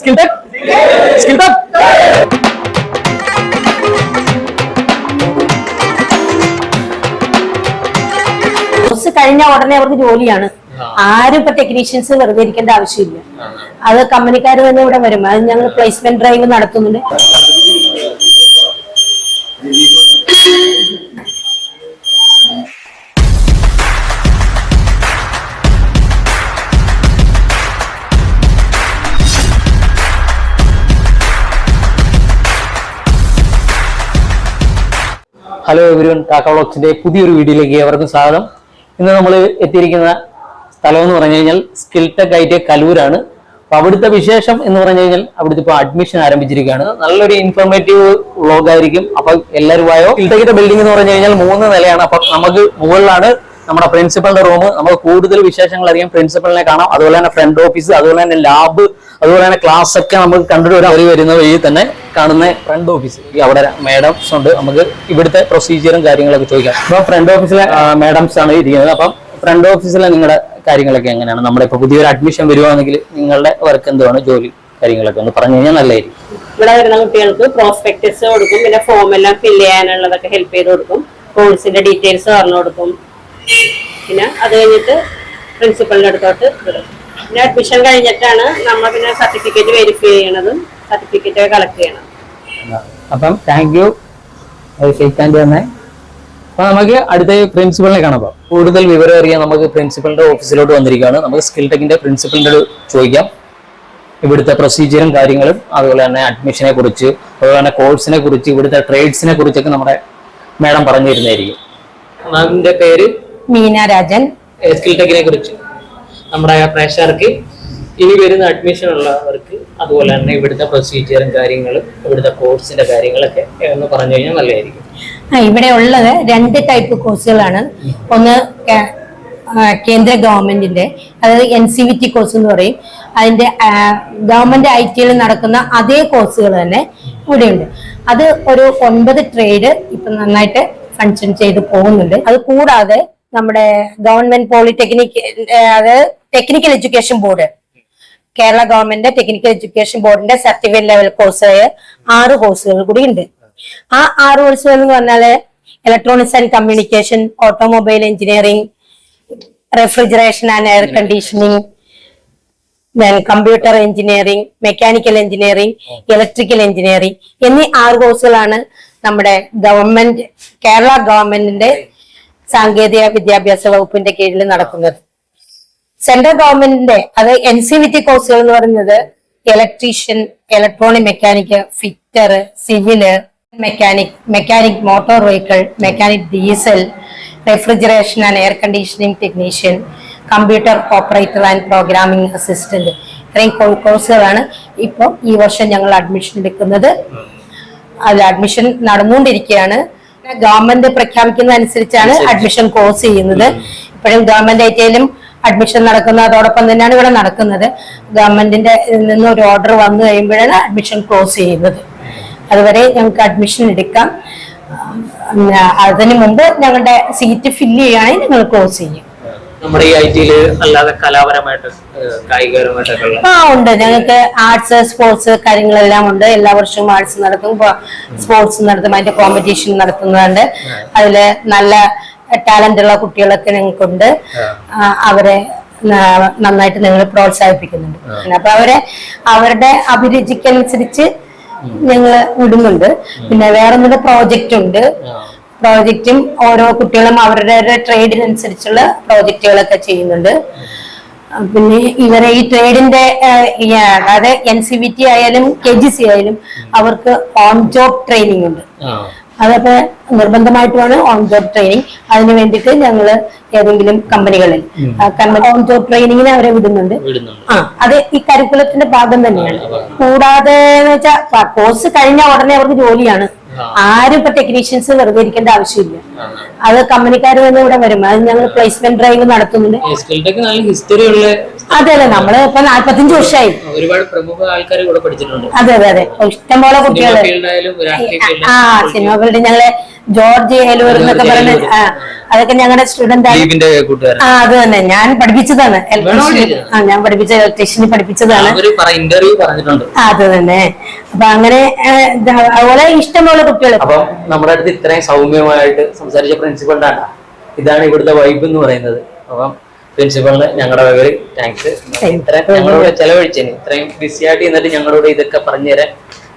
Skill tech skill tech course കഴിഞ്ഞ ഉടനെ അവർക്ക് ജോലിയാണ്. ആരും ഇപ്പൊ ടെക്നീഷ്യൻസ് വെറുതെ ഇരിക്കേണ്ട ആവശ്യമില്ല. അത് കമ്പനിക്കാർ തന്നെ ഇവിടെ വരും. അത് ഞങ്ങൾ പ്ലേസ്മെന്റ് ഡ്രൈവ് നടത്തുന്നുണ്ട്. ഹലോ എവരിവൺ കാക്ക വ്ളോഗ്സിന്റെ പുതിയൊരു വീഡിയോയിലേക്ക് ഏവർക്കും സ്വാഗതം. ഇന്ന് നമ്മൾ എത്തിയിരിക്കുന്ന സ്ഥലം എന്ന് പറഞ്ഞു കഴിഞ്ഞാൽ സ്കിൽ ടെക് ഐ ടി കലൂരാണ്. അപ്പൊ അവിടുത്തെ വിശേഷം എന്ന് പറഞ്ഞു കഴിഞ്ഞാൽ അവിടുത്തെ ഇപ്പോൾ അഡ്മിഷൻ ആരംഭിച്ചിരിക്കുകയാണ്. നല്ലൊരു ഇൻഫോർമേറ്റീവ് വ്ളോഗ് ആയിരിക്കും. അപ്പൊ എല്ലാവരും ആയോ സ്കിൽ ടെക്കിന്റെ ബിൽഡിംഗ് എന്ന് പറഞ്ഞു കഴിഞ്ഞാൽ മൂന്ന് നിലയാണ്. അപ്പൊ നമുക്ക് മുകളിലാണ് നമ്മുടെ പ്രിൻസിപ്പളിന്റെ റൂം നമ്മൾ കൂടുതൽ വിശേഷങ്ങൾ അറിയാം പ്രിൻസിപ്പളിനെ കാണാം. അതുപോലെ തന്നെ ഫ്രണ്ട് ഓഫീസ് അതുപോലെ തന്നെ ലാബ് അതുപോലെ തന്നെ ക്ലാസ് ഒക്കെ നമുക്ക് കണ്ടിട്ട് വരാം. അവർ വരുന്ന വഴി തന്നെ കാണുന്ന ഫ്രണ്ട് ഓഫീസ് ഈ അവിടെ മാഡംസ് ഉണ്ട്. നമുക്ക് ഇവിടുത്തെ പ്രൊസീജിയറും കാര്യങ്ങളൊക്കെ ചോദിക്കാം. അപ്പൊ ഫ്രണ്ട് ഓഫീസിലെ മാഡംസ് ആണ് ഇരിക്കുന്നത്. അപ്പം ഫ്രണ്ട് ഓഫീസിലെ നിങ്ങളുടെ കാര്യങ്ങളൊക്കെ എങ്ങനെയാണ്? നമ്മുടെ ഇപ്പൊ പുതിയൊരു അഡ്മിഷൻ വരുവാണെങ്കിൽ നിങ്ങളുടെ വർക്ക് എന്തുവാണ്? ജോലി കാര്യങ്ങളൊക്കെ ഒന്ന് പറഞ്ഞു കഴിഞ്ഞാൽ നല്ലതായിരിക്കും. ഇവിടെ വരുന്ന കുട്ടികൾക്ക് പ്രോസ്പെക്ടസ് കൊടുക്കും. പിന്നെ ഫോം എല്ലാം ഫില്ല് ചെയ്യാനുള്ളതൊക്കെ ഹെൽപ്പ് ചെയ്ത് കൊടുക്കും. കോഴ്സിന്റെ ഡീറ്റെയിൽസ് പറഞ്ഞു കൊടുക്കും. പിന്നെ അത് കഴിഞ്ഞിട്ട് പ്രിൻസിപ്പളിന്റെ അടുത്തോട്ട് വിടും. പിന്നെ അഡ്മിഷൻ കഴിഞ്ഞിട്ടാണ് നമ്മൾ പിന്നെ സർട്ടിഫിക്കറ്റ് വെരിഫൈ ചെയ്യണതും സർട്ടിഫിക്കറ്റ് കളക്ട് ചെയ്യണം. അപ്പം താങ്ക് യു ഷെയ്ക്കാൻ തന്നെ. അപ്പൊ നമുക്ക് അടുത്ത പ്രിൻസിപ്പളിനെ കാണാം അപ്പൊ. കൂടുതൽ വിവരം അറിയാൻ നമുക്ക് പ്രിൻസിപ്പലിന്റെ ഓഫീസിലോട്ട് വന്നിരിക്കുകയാണ്. നമുക്ക് സ്കിൽ ടെക്കിന്റെ പ്രിൻസിപ്പളിന്റെ ചോദിക്കാം. ഇവിടുത്തെ പ്രൊസീജിയറും കാര്യങ്ങളും അതുപോലെ തന്നെ അഡ്മിഷനെ കുറിച്ച് അതുപോലെ തന്നെ കോഴ്സിനെ കുറിച്ച് ഇവിടുത്തെ ട്രേഡ്സിനെ കുറിച്ചൊക്കെ നമ്മുടെ മാഡം പറഞ്ഞു തരുന്നതായിരിക്കും മാമിന്റെ പേര് മീന രാജൻ. സ്കിൽ ടെക്കിനെ കുറിച്ച് നമ്മുടെ പ്രേക്ഷകർക്ക് ഇനി വരുന്ന അഡ്മിഷൻ ഉള്ളവർക്ക് അതുപോലെ തന്നെ ഇവിടുത്തെ പ്രൊസീജിയറും കാര്യങ്ങളും ഇവിടുത്തെ കോഴ്സിന്റെ കാര്യങ്ങളൊക്കെ ഒന്ന് പറഞ്ഞു കഴിഞ്ഞാൽ നല്ലതായിരിക്കും. ആ, ഇവിടെ ഉള്ളത് രണ്ട് ടൈപ്പ് കോഴ്സുകളാണ് ഒന്ന് കേന്ദ്ര ഗവൺമെന്റിന്റെ അതായത് N C V T course എന്ന് പറയും. അതിന്റെ ഗവൺമെന്റ് ഐ ടിയിൽ നടക്കുന്ന അതേ കോഴ്സുകൾ തന്നെ ഇവിടെയുണ്ട്. അത് ഒരു ഒൻപത് ട്രേഡ് ഇപ്പൊ നന്നായിട്ട് ഫങ്ഷൻ ചെയ്ത് പോകുന്നുണ്ട്. അത് കൂടാതെ നമ്മുടെ ഗവൺമെന്റ് പോളിടെക്നിക് അത് അതായത് technical education board. Kerala government technical education ബോർഡിന്റെ സർട്ടിഫിക്കറ്റ് ലെവൽ കോഴ്സായ ആറ് കോഴ്സുകൾ കൂടി ഉണ്ട്. ആ ആറ് കോഴ്സുകൾ എന്ന് പറഞ്ഞാൽ electronics and communication automobile engineering refrigeration and air conditioning computer engineering mechanical engineering electrical engineering എന്നീ ആറ് കോഴ്സുകളാണ് നമ്മുടെ ഗവൺമെന്റ് കേരള ഗവൺമെന്റിന്റെ സാങ്കേതിക വിദ്യാഭ്യാസ വകുപ്പിന്റെ കീഴിൽ നടക്കുന്നത്. സെൻട്രൽ ഗവൺമെന്റിന്റെ അത് എൻ സി വി ടി കോഴ്സുകൾ എന്ന് പറയുന്നത് electrician electronic mechanic fitter civil mechanic mechanic motor vehicle mechanic diesel refrigeration and air conditioning technician computer operator and programming assistant ഇത്രയും കോഴ്സുകളാണ് ഇപ്പോൾ ഈ വർഷം ഞങ്ങൾ അഡ്മിഷൻ എടുക്കുന്നത്. അതിൽ അഡ്മിഷൻ നടന്നുകൊണ്ടിരിക്കുകയാണ്. ഗവൺമെന്റ് പ്രഖ്യാപിക്കുന്ന അനുസരിച്ചാണ് അഡ്മിഷൻ ക്ലോസ് ചെയ്യുന്നത്. ഇപ്പോഴും ഗവൺമെന്റ് ആയിട്ടേലും അഡ്മിഷൻ നടക്കുന്നത് അതോടൊപ്പം തന്നെയാണ് ഇവിടെ നടക്കുന്നത്. ഗവൺമെന്റിന്റെ നിന്ന് ഒരു ഓർഡർ വന്നു കഴിയുമ്പോഴാണ് അഡ്മിഷൻ ക്ലോസ് ചെയ്യുന്നത്. അതുവരെ ഞങ്ങൾക്ക് അഡ്മിഷൻ എടുക്കാം. അതിനു അതിന് മുമ്പ് ഞങ്ങളുടെ സീറ്റ് ഫില്ല് ചെയ്യുകയാണെങ്കിൽ ഞങ്ങൾ ക്ലോസ് ചെയ്യും. നമ്മുടെ ഈ ഐ ടിയിൽ അല്ലാതെ കലാപരമായിട്ട് കായികപരമായിട്ടൊക്കെ ഉള്ള ആ ഉണ്ട്. ഞങ്ങൾക്ക് ആർട്സ് സ്പോർട്സ് കാര്യങ്ങളെല്ലാം ഉണ്ട്. എല്ലാ വർഷവും ആർട്സ് നടക്കും. സ്പോർട്സ് നടത്തും. അതിന്റെ കോമ്പറ്റീഷൻ നടത്തുന്നുണ്ട്. അതിൽ നല്ല ടാലന്റ് ഉള്ള കുട്ടികളൊക്കെ ഞങ്ങൾക്കുണ്ട്. അവരെ നന്നായിട്ട് ഞങ്ങൾ പ്രോത്സാഹിപ്പിക്കുന്നുണ്ട്. അപ്പൊ അവരെ അവരുടെ അഭിരുചിക്കനുസരിച്ച് ഞങ്ങൾ വിടുന്നുണ്ട്. പിന്നെ വേറൊന്നിന്റെ പ്രോജക്റ്റ് ഉണ്ട്. പ്രോജക്റ്റും ഓരോ കുട്ടികളും അവരുടെ ട്രേഡിനനുസരിച്ചുള്ള പ്രോജക്റ്റുകളൊക്കെ ചെയ്യുന്നുണ്ട്. പിന്നെ ഇവരെ ഈ ട്രേഡിന്റെ അതായത് എൻ സി വി ടി ആയാലും കെ ജി സി ആയാലും അവർക്ക് ഓൺ ജോബ് ട്രെയിനിങ് ഉണ്ട്. അതൊക്കെ നിർബന്ധമായിട്ടുമാണ് ഓൺ ജോബ് ട്രെയിനിങ് അതിന് വേണ്ടിയിട്ട് ഞങ്ങൾ ഏതെങ്കിലും കമ്പനികളിൽ ഓൺ ജോബ് ട്രെയിനിങ്ങിന് അവരെ വിടുന്നുണ്ട്. വിടുന്നുണ്ട്. ആ അത് ഈ കരിക്കുലത്തിന്റെ ഭാഗം തന്നെയാണ്. കൂടാതെ എന്ന് വെച്ചാൽ കോഴ്സ് കഴിഞ്ഞ ഉടനെ അവർക്ക് ജോലിയാണ്. ആരും ഇപ്പൊ ടെക്നീഷ്യൻസ് വെറുതെ ഇരിക്കേണ്ട ആവശ്യമില്ല. അത് കമ്പനിക്കാർ തന്നെ ഇവിടെ വരും. അത് ഞങ്ങൾ പ്ലേസ്മെന്റ് ഡ്രൈവ് നടത്തുന്നുണ്ട്. അതെ അതെ നമ്മൾ ഇപ്പൊ നാല്പത്തഞ്ച് വർഷമായി ഒരുപാട് പ്രമുഖ ആൾക്കാർ കൂടെ പഠിച്ചിട്ടുണ്ട്. അതെ അതെ അതെ. ഇഷ്ടംപോലെ രാഷ്ട്രീയ ആ സിനിമ ഫീൽഡ് ഞങ്ങൾ ജോർജ് ഹെലൂർ എന്നൊക്കെ പറഞ്ഞ അതൊക്കെ ഞങ്ങളുടെ സ്റ്റുഡന്റ് ആ അത് തന്നെ. ഞാൻ പഠിപ്പിച്ചതാണ്? ആ ഞാൻ പഠിപ്പിച്ച ഇലക്ട്രീഷ്യന് പഠിപ്പിച്ചതാണ്. ഇന്റർവ്യൂ പറഞ്ഞിട്ടുണ്ട്. ആ, അത് തന്നെ. അപ്പൊ അങ്ങനെ അതുപോലെ ഇഷ്ടംപോലെ കുട്ടികൾ അപ്പം നമ്മുടെ അടുത്ത് ഇത്രയും സൗമ്യമായിട്ട് സംസാരിച്ച പ്രിൻസിപ്പളിന്റെ ആണ് ഇതാണ് ഇവിടുത്തെ വൈബ് എന്ന് പറയുന്നത്. അപ്പം പ്രിൻസിപ്പളിന് ഞങ്ങളുടെ വകയിൽ താങ്ക്സ് ഞങ്ങളോട് ചെലവഴിച്ചതിന് ഇത്രയും ബിസി ആയിട്ട് എന്നിട്ട് ഞങ്ങളോട് ഇതൊക്കെ പറഞ്ഞു തരാൻ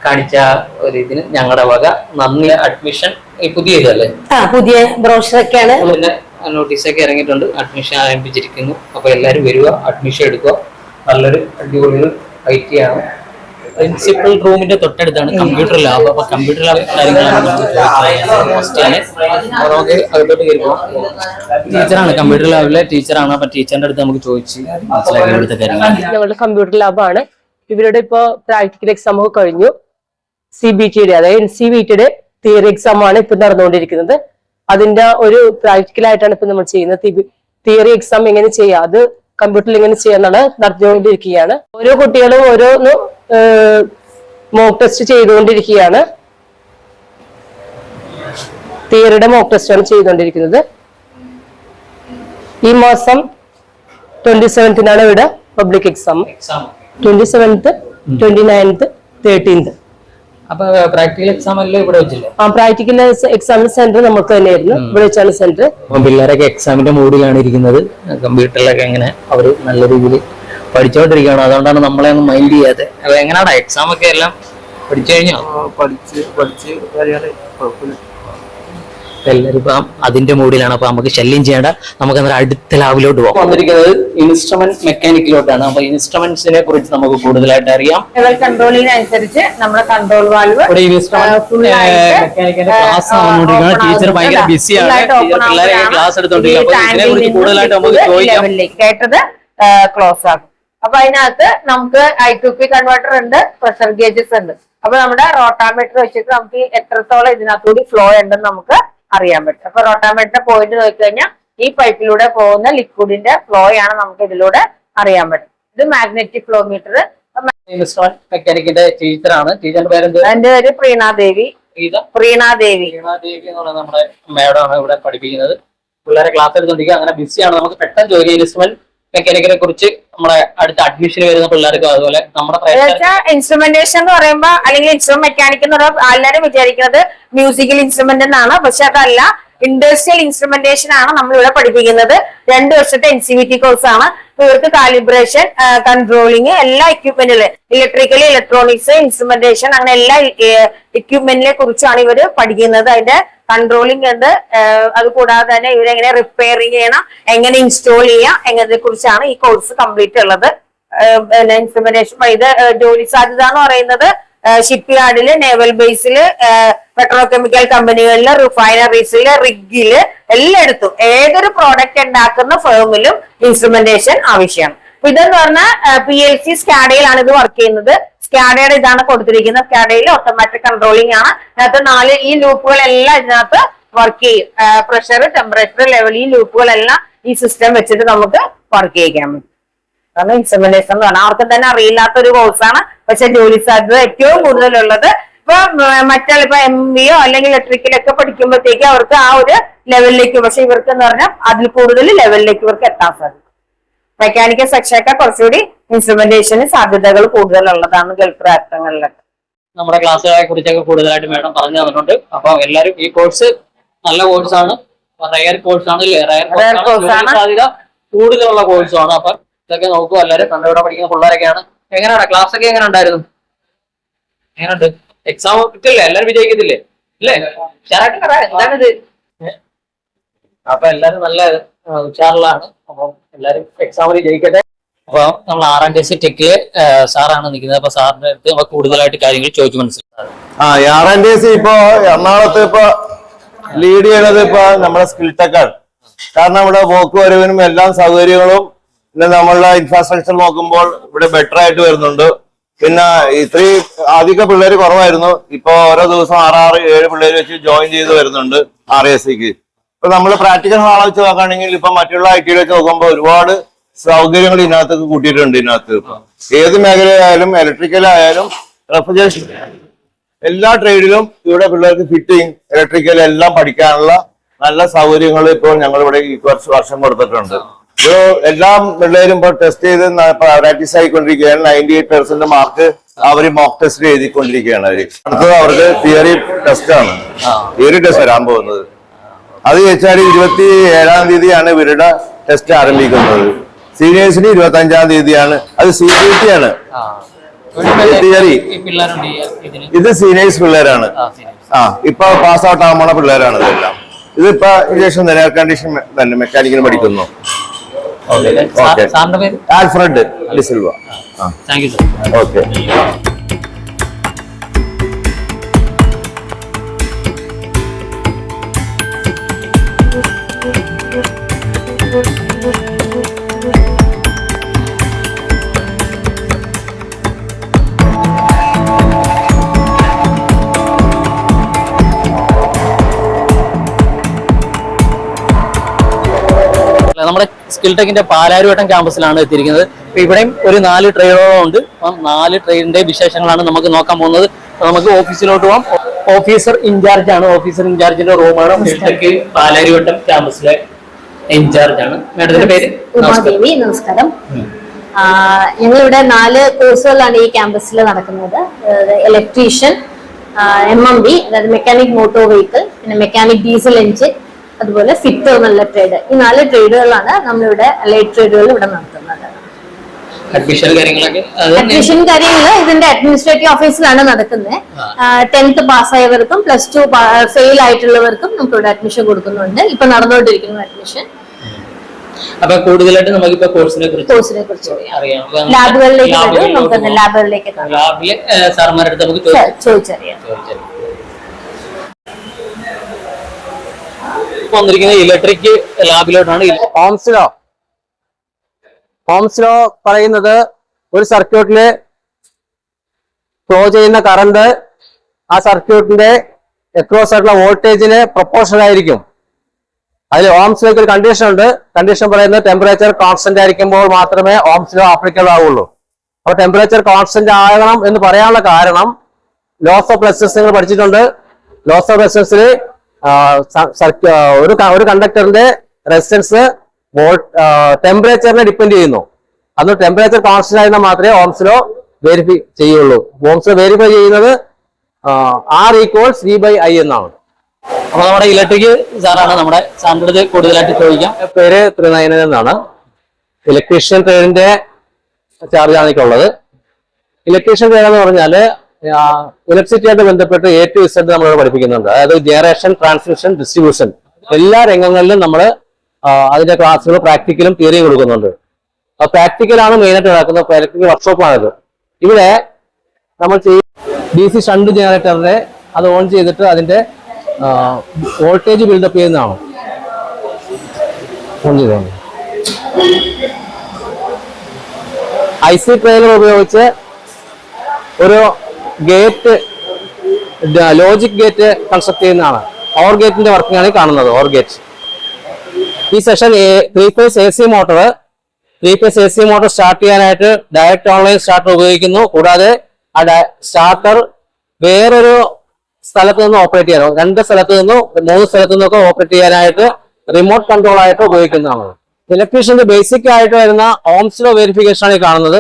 കാണിച്ച ഒരു ഇതിന് ഞങ്ങളുടെ വക നന്ദി അഡ്മിഷൻ ഈ പുതിയ ഇതല്ലേ പുതിയ ബ്രോഷറൊക്കെയാണ് പിന്നെ നോട്ടീസൊക്കെ ഇറങ്ങിയിട്ടുണ്ട് അഡ്മിഷൻ ആരംഭിച്ചിരിക്കുന്നു. അപ്പൊ എല്ലാരും വരിക അഡ്മിഷൻ എടുക്കുക നല്ലൊരു അടിപൊളി ഐ ടി ആണ്. പ്രിൻസിപ്പൽ റൂമിന്റെ തൊട്ടടുത്താണ് കമ്പ്യൂട്ടർ ലാബ് അപ്പൊ കമ്പ്യൂട്ടർ ലാബ് കാര്യങ്ങളാണ് ആണ്. അകത്തോട്ട് ടീച്ചറാണ്. കമ്പ്യൂട്ടർ ലാബിലെ ടീച്ചറാണ്. അപ്പൊ ടീച്ചറിന്റെ അടുത്ത് നമുക്ക് ചോദിച്ച് മനസ്സിലാക്കി ഇവിടുത്തെ കാര്യങ്ങൾ കമ്പ്യൂട്ടർ ലാബാണ് ഇവരുടെ ഇപ്പോ പ്രാക്ടിക്കൽ എക്സാം ഒക്കെ കഴിഞ്ഞു. സി ബി ടിയുടെ അതായത് എൻ സി ബി ടിയുടെ തിയറി എക്സാം ആണ് ഇപ്പൊ നടന്നുകൊണ്ടിരിക്കുന്നത്. അതിന്റെ ഒരു പ്രാക്ടിക്കൽ ആയിട്ടാണ് ഇപ്പൊ നമ്മൾ ചെയ്യുന്നത്. തിയറി എക്സാം എങ്ങനെ ചെയ്യാം? അത് കമ്പ്യൂട്ടറിൽ ഇങ്ങനെ ചെയ്യാന്നാണ് നടത്തിക്കൊണ്ടിരിക്കുകയാണ് ഓരോ കുട്ടികളും ഓരോന്ന് മോക്ക് ടെസ്റ്റ് ചെയ്തുകൊണ്ടിരിക്കുകയാണ്. തിയറിയുടെ മോക്ക് ടെസ്റ്റ് ആണ് ചെയ്തുകൊണ്ടിരിക്കുന്നത്. ഈ മാസം ട്വന്റി സെവൻത്തിനാണ് ഇവിടെ public exam exam twenty seventh twenty ninth thirteenth അപ്പൊ പ്രാക്ടിക്കൽ എക്സാം എല്ലാം ഇവിടെ വെച്ചില്ലേ? ആ പ്രാക്ടിക്കൽ എക്സാം സെന്റർ നമുക്ക് തന്നെയായിരുന്നു. ഇവിടെ വെച്ചാണ് സെന്റർ അപ്പം പിള്ളേരൊക്കെ എക്സാമിന്റെ മൂഡിലാണ് ഇരിക്കുന്നത്. കമ്പ്യൂട്ടറിലൊക്കെ എങ്ങനെ അവർ നല്ല രീതിയിൽ പഠിച്ചുകൊണ്ടിരിക്കുകയാണ് അതുകൊണ്ടാണ് നമ്മളെ ഒന്നും മൈൻഡ് ചെയ്യാതെ. അപ്പൊ എങ്ങനെയാടാ എക്സാം ഒക്കെ എല്ലാം പഠിച്ചു കഴിഞ്ഞോ? പഠിച്ച് പഠിച്ച് കാര്യങ്ങൾ കുഴപ്പമില്ല. എല്ലാവരും ഇപ്പം അതിന്റെ മൂഡിലാണ് അപ്പൊ നമുക്ക് ശല്യം ചെയ്യേണ്ട. നമുക്ക് അന്നേരം അടുത്ത ലാബിലോട്ട് പോകാം വന്നിരിക്കുന്നത് ഇൻസ്ട്രുമെന്റ് മെക്കാനിക്കിലോട്ടാണ് അപ്പൊ ഇൻസ്ട്രുമെന്റ്സിനെ കുറിച്ച് നമുക്ക് കൂടുതലായിട്ട് അറിയാം. ലെവൽ കൺട്രോളിനനുസരിച്ച് നമ്മുടെ കൺട്രോൾ വാൽവ് ഇവിടെ ഇൻസ്ട്രുമെന്റ് മെക്കാനിക്കിന്റെ ക്ലാസ് വന്നുകൊണ്ടിരിക്കുകയാണ് ടീച്ചർ ഭയങ്കര ബിസിയാണ് പിള്ളേരെ ക്ലാസ് എടുത്തോണ്ടിരിക്കുക. അപ്പൊ ഇതിനെ കുറിച്ച് കൂടുതലായിട്ട് നമുക്ക് ചോദിക്കാം. കേട്ടത് ക്ലോസ് ആകും അപ്പൊ അതിനകത്ത് നമുക്ക് ഐ ടു പി കൺവേർട്ടർ ഉണ്ട് പ്രഷർ ഗേജസ് ഉണ്ട്. അപ്പൊ നമ്മുടെ റോട്ടാമീറ്റർ വെച്ചിട്ട് നമുക്ക് എത്രത്തോളം ഇതിനകത്തുകൂടി ഫ്ലോ ഉണ്ടെന്ന് നമുക്ക് അറിയാൻ പറ്റും. അപ്പൊ റോട്ടാമീറ്ററിന്റെ പോയിന്റ് നോക്കിക്കഴിഞ്ഞാൽ ഈ പൈപ്പിലൂടെ പോകുന്ന ലിക്വിഡിന്റെ ഫ്ലോ ആണ് നമുക്ക് ഇതിലൂടെ അറിയാൻ പറ്റും. ഇത് മാഗ്നറ്റിക് ഫ്ലോ മീറ്റർ മെക്കാനിക്കിന്റെ ടീച്ചറാണ് ടീച്ചറിന്റെ പേരെന്ത്? എന്റെ പേര് പ്രീണാദേവി പ്രീണാദേവി പ്രീണാദേവി ദേവി. എന്ന് പറയുന്നത് നമ്മുടെ ആണ് ഇവിടെ പഠിപ്പിക്കുന്നത്. പിള്ളേരെ ക്ലാസ് എടുത്തോണ്ടിരിക്കുക അങ്ങനെ ബിസിയാണ് നമുക്ക് പെട്ടെന്ന് ജോലി മെക്കാനിക്കിനെ കുറിച്ച് നമ്മുടെ അടുത്ത അഡ്മിഷൻ വരുന്ന പിള്ളേർക്കും അതുപോലെ നമ്മുടെ ഇൻസ്ട്രുമെന്റേഷൻ എന്ന് പറയുമ്പോ അല്ലെങ്കിൽ ഇൻസ്ട്രുമെന്റ് മെക്കാനിക് എന്ന് പറയുമ്പോൾ എല്ലാവരും വിചാരിക്കുന്നത് മ്യൂസിക്കൽ ഇൻസ്ട്രുമെന്റ് എന്നാണ്. പക്ഷെ അതല്ല ഇൻഡസ്ട്രിയൽ ഇൻസ്ട്രുമെന്റേഷൻ ആണ് നമ്മൾ ഇവിടെ പഠിപ്പിക്കുന്നത്. രണ്ട് വർഷത്തെ N C V T course ആണ്. ഇവർക്ക് കാലിബ്രേഷൻ കൺട്രോളിങ് എല്ലാ എക്യുപ്മെന്റിൽ ഇലക്ട്രിക്കൽ ഇലക്ട്രോണിക്സ് ഇൻസ്ട്രുമെന്റേഷൻ അങ്ങനെ എല്ലാ എക്യുപ്മെന്റിനെ കുറിച്ചാണ് ഇവർ പഠിക്കുന്നത്. അതിന്റെ കൺട്രോളിംഗ് ഉണ്ട്. അത് കൂടാതെ തന്നെ ഇവരെങ്ങനെ റിപ്പയറിംഗ് ചെയ്യണം എങ്ങനെ ഇൻസ്റ്റാൾ ചെയ്യാം എന്നതിനെ കുറിച്ചാണ് ഈ കോഴ്സ് കംപ്ലീറ്റ് ഉള്ളത്. ഇൻഫർമേഷൻ ഇത് ജോലി സാധ്യത എന്ന് പറയുന്നത് ഷിപ്പ് യാർഡിൽ നേവൽ ബേസിൽ പെട്രോ കെമിക്കൽ കമ്പനികളിൽ റിഫൈനറീസിൽ റിഗിൽ എല്ലായിടത്തും ഏതൊരു പ്രോഡക്റ്റ് ഉണ്ടാക്കുന്ന ഫേമിലും ഇൻസ്ട്രുമെന്റേഷൻ ആവശ്യമാണ്. ഇതെന്ന് പറഞ്ഞാൽ പി എൽ സി സ്കാഡയിലാണ് ഇത് വർക്ക് ചെയ്യുന്നത്. സ്കാഡയുടെ ഇതാണ് കൊടുത്തിരിക്കുന്നത്. സ്കാഡയിൽ ഓട്ടോമാറ്റിക് കൺട്രോളിംഗ് ആണ്. അതിനകത്ത് നാല് ഈ ലൂപ്പുകളെല്ലാം ഇതിനകത്ത് വർക്ക് ചെയ്യും. പ്രഷർ ടെമ്പറേച്ചർ ലെവൽ ഈ ലൂപ്പുകളെല്ലാം ഈ സിസ്റ്റം വെച്ചിട്ട് നമുക്ക് വർക്ക് ചെയ്യിക്കാൻ പറ്റും. കാരണം ഇൻസ്ട്രുമെന്റേഷൻ എന്ന് പറഞ്ഞാൽ ആർക്കും തന്നെ അറിയില്ലാത്ത ഒരു കോഴ്സാണ് പക്ഷെ ജോലി സാധ്യത ഏറ്റവും കൂടുതലുള്ളത് ഇപ്പൊ മറ്റുള്ള ഇപ്പൊ എം ബിയോ അല്ലെങ്കിൽ ഇലക്ട്രിക്കലൊക്കെ പഠിക്കുമ്പോഴത്തേക്ക് അവർക്ക് ആ ഒരു ലെവലിലേക്ക് പക്ഷെ ഇവർക്ക് എന്ന് പറഞ്ഞാൽ അതിൽ കൂടുതൽ ലെവലിലേക്ക് ഇവർക്ക് എത്താൻ സാധിക്കും. മെക്കാനിക്കൽ സെക്ഷനൊക്കെ കുറച്ചുകൂടി ഇൻസ്ട്രുമെന്റേഷന് സാധ്യതകൾ കൂടുതലുള്ളതാണ് ഗൾഫ് രാഷ്ട്രങ്ങളിലൊക്കെ നമ്മുടെ ക്ലാസ്സുകളെ കുറിച്ചൊക്കെ കൂടുതലായിട്ട് മേഡം പറഞ്ഞു തന്നിട്ടുണ്ട്. അപ്പൊ എല്ലാരും ഈ കോഴ്സ് നല്ല കോഴ്സാണ് റയർ കോഴ്സാണ് റയർ കോഴ്സ് ആണ്. സാധ്യത കൂടുതലുള്ള കോഴ്സാണ് അപ്പൊ ഇതൊക്കെ നോക്കുക എല്ലാവരും കണ്ടിവിടെ പഠിക്കുന്ന പിള്ളേരൊക്കെയാണ്. എങ്ങനെയാണ്? ക്ലാസ് ഒക്കെ എങ്ങനെ ഉണ്ടായിരുന്നു? എങ്ങനെയുണ്ട്? എക്സാം കിട്ടില്ലേ എല്ലാരും വിജയിക്കത്തില്ലേ? ഇല്ലേ? ഉഷാറായിട്ട് എന്താണിത്? അപ്പൊ എല്ലാരും നല്ല ഉഷാറിലാണ്. അപ്പം എല്ലാരും എക്സാമിൽ ജയിക്കട്ടെ. അപ്പൊ നമ്മൾ ആറാം ക്ലാസ് ടെക്കിൽ സാറാണ് നിൽക്കുന്നത്. അപ്പൊ സാറിന്റെ അടുത്ത് നമുക്ക് കൂടുതലായിട്ട് കാര്യങ്ങൾ ചോദിച്ചു മനസ്സിലാക്കാം ആ ആറാം ക്ലാസ് ഇപ്പൊ എറണാകുളത്ത് ഇപ്പൊ ലീഡ് ചെയ്യണത് ഇപ്പൊ നമ്മുടെ സ്കിൽ ടെക്കാണ് കാരണം ഇവിടെ പോക്ക് വരവിനും എല്ലാ സൗകര്യങ്ങളും പിന്നെ നമ്മളുടെ ഇൻഫ്രാസ്ട്രക്ചർ നോക്കുമ്പോൾ ഇവിടെ ബെറ്റർ ആയിട്ട് വരുന്നുണ്ട്. പിന്നെ ഇത്രയും ആദ്യമൊക്കെ പിള്ളേർ കുറവായിരുന്നു. ഇപ്പൊ ഓരോ ദിവസം ആറാറ് ഏഴ് പിള്ളേർ വെച്ച് ജോയിൻ ചെയ്ത് വരുന്നുണ്ട് ആർ എസ് സിക്ക് ഇപ്പൊ നമ്മൾ പ്രാക്ടിക്കൽ ഹാളെ വെച്ച് നോക്കുകയാണെങ്കിൽ ഇപ്പൊ മറ്റുള്ള ഐ ടി വെച്ച് നോക്കുമ്പോൾ ഒരുപാട് സൗകര്യങ്ങൾ ഇതിനകത്ത് കൂട്ടിയിട്ടുണ്ട് ഇതിനകത്ത് ഇപ്പൊ. ഏത് മേഖലയായാലും ഇലക്ട്രിക്കൽ ആയാലും റെഫ്രിജറേഷൻ എല്ലാ ട്രേഡിലും ഇവിടെ പിള്ളേർക്ക് ഫിറ്റിംഗ് ഇലക്ട്രിക്കൽ എല്ലാം പഠിക്കാനുള്ള നല്ല സൗകര്യങ്ങൾ ഇപ്പോൾ ഞങ്ങൾ ഇവിടെ ഈ കുറച്ച് വർഷം കൊടുത്തിട്ടുണ്ട്. ഇത് എല്ലാ പിള്ളേരും ഇപ്പൊ ടെസ്റ്റ് ചെയ്ത് പ്രാക്ടീസ് ആയിക്കൊണ്ടിരിക്കുകയാണ്. നയന്റി എയ്റ്റ് പെർസെന്റ് മാർക്ക് അവർ മോക്ക് ടെസ്റ്റ് എഴുതിക്കൊണ്ടിരിക്കുകയാണ് അവർ അടുത്തത് അവർക്ക് തിയറി ടെസ്റ്റ് ആണ്. തിയറി ടെസ്റ്റ് വരാൻ പോകുന്നത്. അത് വെച്ചാൽ ഇരുപത്തി ഏഴാം തീയതിയാണ് ഇവരുടെ ടെസ്റ്റ് ആരംഭിക്കുന്നത്. സീനിയേഴ്സിന് ഇരുപത്തി അഞ്ചാം തീയതിയാണ്. അത് സി ബി ടി ആണ്. തിയറി ഇത് സീനിയേഴ്സ് പിള്ളേരാണ്. ആ ഇപ്പൊ പാസ് ഔട്ട് ആവുന്ന പിള്ളേരാണ് ഇതെല്ലാം. ഇതിപ്പോ ശേഷം തന്നെ എയർ കണ്ടീഷൻ തന്നെ മെക്കാനിക്കിന് പഠിക്കുന്നു. Alfred D'Silva okay. സ്കിൽ ടെക്കിന്റെ പാലാരിവട്ടം ക്യാമ്പസിലാണ് എത്തിയിരിക്കുന്നത്. ഇവിടെയും ഒരു നാല് ട്രെയിനുകളും ഉണ്ട്. അപ്പം നാല് ട്രെയിനിന്റെ വിശേഷങ്ങളാണ് നമുക്ക് നോക്കാൻ പോകുന്നത്. നമുക്ക് ഓഫീസിലോട്ട് പോകാം ഓഫീസർ ഇൻചാർജ് ആണ്. ഓഫീസർ ഇൻചാർജിന്റെ റൂമാണ്. സ്കിൽ പാലാരിവട്ടം ക്യാമ്പസിലെ ഇൻചാർജ് ആണ്. മാഡത്തിന്റെ പേര്? ഉമാദേവി നമസ്കാരം. ഞങ്ങളിവിടെ നാല് കോഴ്സുകളാണ് ഈ ക്യാമ്പസിൽ നടക്കുന്നത്. ഇലക്ട്രീഷ്യൻ എം എം ബി അതായത് മെക്കാനിക് മോട്ടോർ വെഹിക്കിൾ പിന്നെ മെക്കാനിക് ഡീസൽ എഞ്ചിൻ അതുപോലെ ഫിറ്റർ എന്നുള്ള ട്രേഡ് ഈ നാല് ട്രേഡുകളാണ് നമ്മളിവിടെ ലൈറ്റ് ട്രേഡുകൾ ഇവിടെ നടത്തുന്നത്. അഡ്മിഷൻ കാര്യങ്ങളൊക്കെ അഡ്മിഷൻ കാര്യങ്ങൾ ഇതിന്റെ അഡ്മിനിസ്ട്രേറ്റീവ് ഓഫീസിലാണ് നടക്കുന്നത് ടെൻത്ത് പാസ്സായവർക്കും പ്ലസ് ടു ഫെയിൽ ആയിട്ടുള്ളവർക്കും നമുക്ക് ഇവിടെ അഡ്മിഷൻ കൊടുക്കുന്നുണ്ട്. ഇപ്പൊ നടന്നുകൊണ്ടിരിക്കുന്നു അഡ്മിഷൻ അപ്പൊ കൂടുതലായിട്ട് നമുക്കിപ്പോ കോഴ്സിനെ കുറിച്ച് കോഴ്സിനെ കുറിച്ച് അറിയാം. നമുക്ക് ലാബുകളിലേക്ക് നമുക്ക്. ലാബുകളിലേക്ക് ലാബിലെ ലാബിൽ സാർമാരുടെ അടുത്ത് നമുക്ക് ചോദിച്ചറിയാം. ചോദിച്ചറിയാം. ഇപ്പൊ വന്നിരിക്കുന്നത് ഇലക്ട്രിക് ലാബിലോട്ടാണ്. ഓംസ് ലോ ലോ പറയുന്നത് ഒരു സർക്യൂട്ടിൽ ഫ്ലോ ചെയ്യുന്ന കറണ്ട് ആ സർക്യൂട്ടിന്റെ എക്രോസ് ആയിട്ടുള്ള വോൾട്ടേജിന് പ്രൊപ്പോർഷണൽ ആയിരിക്കും. അതിൽ ഓംസ് ലോക്ക് ഒരു കണ്ടീഷൻ ഉണ്ട്. കണ്ടീഷൻ പറയുന്നത് ടെമ്പറേച്ചർ കോൺസ്റ്റന്റ് ആയിരിക്കുമ്പോൾ മാത്രമേ ഓംസ് ലോ ആപ്ലിക്കബിൾ ആവുള്ളൂ. അപ്പൊ ടെമ്പറേച്ചർ കോൺസ്റ്റന്റ് ആകണം എന്ന് പറയാനുള്ള കാരണം ലോസ് ഓഫ് റെസിസ്റ്റൻസ് നിങ്ങൾ പഠിച്ചിട്ടുണ്ട്. ലോസ് ഓഫ് റെസിസ്റ്റൻസിൽ ഒരു ഒരു കണ്ടക്ടറിന്റെ റെസിസ്റ്റൻസ് ടെമ്പറേച്ചറിനെ ഡിപ്പെൻഡ് ചെയ്യുന്നു. അത് ടെമ്പറേച്ചർ കോൺസ്റ്റന്റ് ആയിരുന്നാൽ മാത്രമേ ഓംസിലോ വെരിഫൈ ചെയ്യുള്ളൂ. ഓംസിലോ വെരിഫൈ ചെയ്യുന്നത് R equals V by I എന്നാണ്. അപ്പൊ നമ്മുടെ ഇലക്ട്രിക് സാറാണ് നമ്മുടെ അടുത്ത് കൂടുതലായിട്ട് ചോദിക്കാം. പേര് ത്രിനയനൻ എന്നാണ്. ഇലക്ട്രീഷ്യൻ ചാർജ് ചാർജാണ് എനിക്കുള്ളത് ഇലക്ട്രീഷ്യൻ ട്രെയിൻ എന്ന് പറഞ്ഞാൽ ഇലക്ട്രിസിറ്റിയായിട്ട് ബന്ധപ്പെട്ട് എ ടു ഇസഡ് നമ്മൾ പഠിപ്പിക്കുന്നുണ്ട്. അതായത് ജനറേഷൻ ട്രാൻസ്മിഷൻ ഡിസ്ട്രിബ്യൂഷൻ എല്ലാ രംഗങ്ങളിലും നമ്മൾ അതിന്റെ ക്ലാസ്സുകൾ പ്രാക്ടിക്കലും തിയറിയും കൊടുക്കുന്നുണ്ട്. പ്രാക്ടിക്കലാണ് മെയിനായിട്ട് നടക്കുന്നത്. ഇലക്ട്രിക്കൽ വർക്ക്ഷോപ്പാണിത് ഇവിടെ നമ്മൾ ചെയ്യും ഡി സി ഷണ്ട് ജനറേറ്ററിനെ അത് ഓൺ ചെയ്തിട്ട് അതിന്റെ വോൾട്ടേജ് ബിൽഡപ്പ് ചെയ്യുന്നതാണ്. ഓൺ ചെയ്തോണ്ട് ഐ സി ട്രെയിലർ ഉപയോഗിച്ച് ഒരു ഗേറ്റ് ലോജിക് ഗേറ്റ് കൺസ്ട്രക്ട് ചെയ്യുന്നതാണ്. ഓർ ഗേറ്റിന്റെ വർക്കിംഗ് ആണ് കാണുന്നത് ഓർ ഗേറ്റ് ഈ session three phase A C motor three phase A C motor start ചെയ്യാനായിട്ട് ഡയറക്റ്റ് ഓൺലൈൻ സ്റ്റാർട്ടർ ഉപയോഗിക്കുന്നു. കൂടാതെ ആ സ്റ്റാർട്ടർ വേറൊരു സ്ഥലത്ത് നിന്ന് ഓപ്പറേറ്റ് ചെയ്യാനോ രണ്ട് സ്ഥലത്ത് നിന്നും മൂന്ന് സ്ഥലത്ത് നിന്നൊക്കെ ഓപ്പറേറ്റ് ചെയ്യാനായിട്ട് റിമോട്ട് കൺട്രോൾ ആയിട്ട് ഉപയോഗിക്കുന്നതാണ്. ഇലക്ട്രീഷ്യന്റെ ബേസിക് ആയിട്ട് വരുന്ന ഓംസ് ലോ വെരിഫിക്കേഷൻ ആണ് ഈ കാണുന്നത്.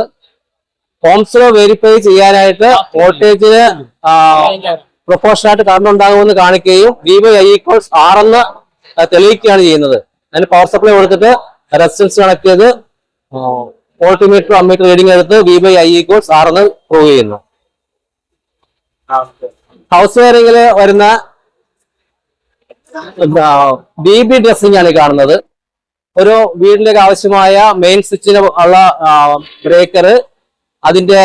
ഓംസ് ലോ വെരിഫൈ ചെയ്യാനായിട്ട് വോൾട്ടേജിന് പ്രൊപ്പോർഷൻ ആയിട്ട് കറണ്ട് ഉണ്ടാകുമെന്ന് കാണിക്കുകയും V by I equals R എന്ന് തെളിയിക്കുകയാണ് ചെയ്യുന്നത്. അതിന് പവർ സപ്ലൈ കൊടുത്തിട്ട് റെസിസ്റ്റൻസ് കണക്ട് ചെയ്ത് വോൾട്ടിമീറ്റർ അമ്മീറ്റർ റീഡിംഗ് എടുത്ത് V by I equals R എന്ന് പ്രൂവ് ചെയ്യുന്നു. ഹൗസ് വയറിംഗിൽ വരുന്ന ബി ബി ഡ്രസ്സിംഗ് ആണ് കാണുന്നത്. ഒരു വീടിന്റെ ആവശ്യമായ മെയിൻ സ്വിച്ചിന് ഉള്ള ബ്രേക്കർ അതിന്റെ